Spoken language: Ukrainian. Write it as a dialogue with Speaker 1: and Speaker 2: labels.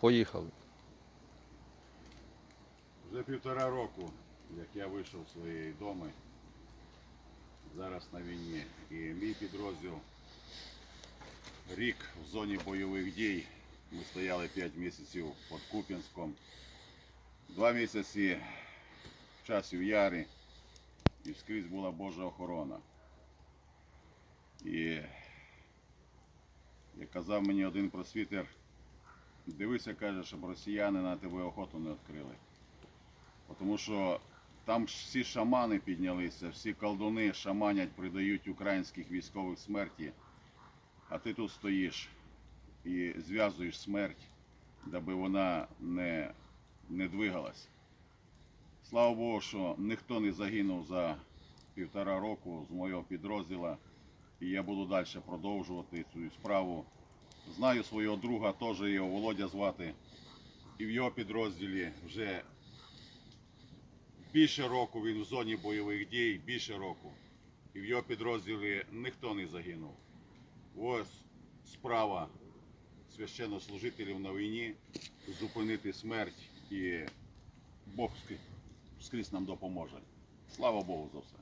Speaker 1: Поїхали.
Speaker 2: Вже півтора року, як я вийшов з своєї доми, зараз на війні. І мій підрозділ рік в зоні бойових дій. Ми стояли 5 місяців під Куп'янськом. Два місяці в часів Ярі і скрізь була Божа охорона. І як казав мені один просвітер, дивися, каже, щоб росіяни на тебе охоту не відкрили. Тому що там всі шамани піднялися, всі колдуни шаманять, придають українських військових смерті. А ти тут стоїш і зв'язуєш смерть, даби вона не, не двигалась. Слава Богу, що ніхто не загинув за півтора року з моєго підрозділу. І я буду далі продовжувати цю справу. Знаю свого друга, теж його Володя звати. І в його підрозділі вже більше року він в зоні бойових дій, більше року. І в його підрозділі ніхто не загинув. Ось справа священнослужителів на війні зупинити смерть і Бог скрізь- нам допоможе. Слава Богу за все.